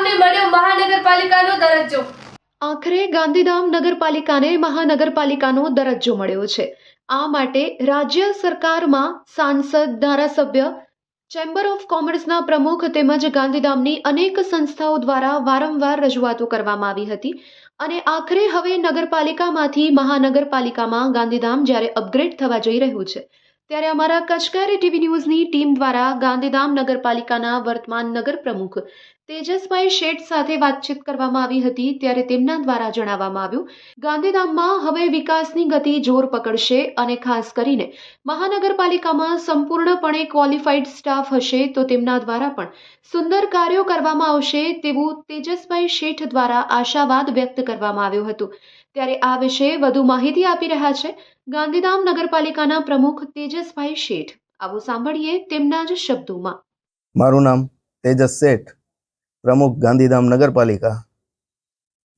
નગરપાલિકાનો દરજ્જો. આખરે ગાંધીધામ નગરપાલિકાને મહાનગરપાલિકાનો દરજ્જો મળ્યો છે. આ માટે રાજ્ય સરકારમાં સાંસદ, ધારાસભ્ય, ચેમ્બર ઓફ કોમર્સના પ્રમુખ તેમજ ગાંધીધામની અનેક સંસ્થાઓ દ્વારા વારંવાર રજૂઆતો કરવામાં આવી હતી અને આખરે હવે નગરપાલિકામાંથી મહાનગરપાલિકામાં ગાંધીધામ જ્યારે અપગ્રેડ થવા જઈ રહ્યું છે. ત્યારે અમારા કચકારી ટીવી ન્યૂઝની ટીમ દ્વારા ગાંધીધામ નગરપાલિકાના વર્તમાન નગર પ્રમુખ તેજસભાઈ શેઠ સાથે વાતચીત કરવામાં આવી હતી. ત્યારે તેમના દ્વારા જણાવવામાં આવ્યું, ગાંધીધામમાં હવે વિકાસની ગતિ જોર પકડશે અને ખાસ કરીને મહાનગરપાલિકામાં સંપૂર્ણપણે ક્વોલિફાઈડ સ્ટાફ હશે તો તેમના દ્વારા પણ સુંદર કાર્યો કરવામાં આવશે તેવું તેજસભાઈ શેઠ દ્વારા આશાવાદ વ્યક્ત કરવામાં આવ્યો હતો. ત્યારે આ વિશે વધુ માહિતી આપી રહ્યા છે ગાંધીધામ નગરપાલિકાના પ્રમુખ તેજસભાઈ શેઠ. આવો સાંભળીએ તેમના જ શબ્દોમાં. મારું નામ તેજસ શેઠ, પ્રમુખ ગાંધીધામ નગરપાલિકા.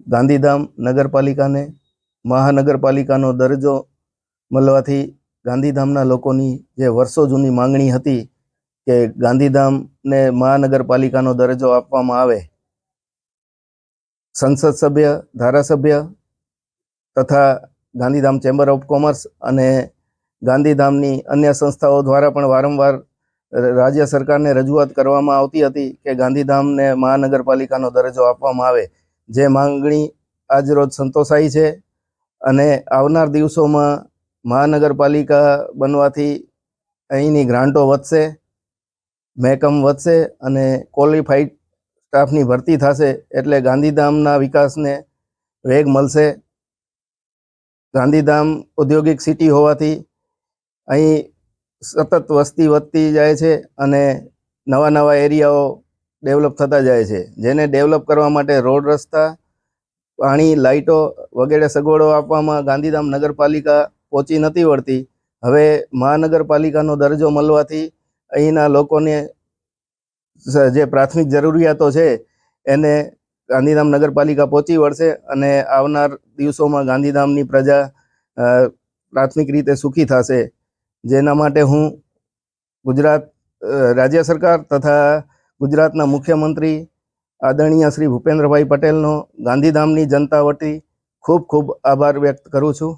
ગાંધીધામ નગરપાલિકાને મહાનગરપાલિકાનો દરજ્જો મળવાથી ગાંધીધામના લોકોની જે વર્ષો જૂની માંગણી હતી કે ગાંધીધામને મહાનગરપાલિકાનો દરજ્જો આપવામાં આવે, સંસદ સભ્ય, ધારાસભ્ય તથા ગાંધીધામ ચેમ્બર ઓફ કોમર્સ અને ગાંધીધામની અન્ય સંસ્થાઓ દ્વારા પણ વારંવાર રાજ્ય સરકારને રજૂઆત કરવામાં આવતી હતી કે ગાંધીધામને મહાનગરપાલિકાનો દરજ્જો આપવામાં આવે. જે માંગણી આજરોજ સંતોષાઈ છે અને આવનાર દિવસોમાં મહાનગરપાલિકા બનવાથી અહીંની ગ્રાન્ટો વધશે, મહેકમ વધશે અને ક્વોલિફાઈડ સ્ટાફની ભરતી થશે એટલે ગાંધીધામના વિકાસને વેગ મળશે. ગાંધીધામ ઔદ્યોગિક સિટી હોવાથી અહીં સતત વસ્તી વધતી જાય છે અને નવા નવા એરિયાઓ ડેવલપ થતા જાય છે. જેને ડેવલપ કરવા માટે રોડ રસ્તા, પાણી, લાઇટો વગેરે સગવડો આપવામાં ગાંધીધામ નગરપાલિકા પહોંચી નથી વળતી. હવે મહાનગરપાલિકાનો દરજ્જો મળવાથી અહીંના લોકોને જે પ્રાથમિક જરૂરિયાતો છે એને ગાંધીધામ નગરપાલિકા પહોંચી વળશે અને આવનાર દિવસોમાં ગાંધીધામની પ્રજા પ્રાથમિક રીતે સુખી થશે. જેના માટે હું ગુજરાત રાજ્ય સરકાર તથા ગુજરાતના મુખ્યમંત્રી આદરણીય શ્રી ભૂપેન્દ્રભાઈ પટેલનો ગાંધીધામની જનતા વતી ખૂબ ખૂબ આભાર વ્યક્ત કરું છું.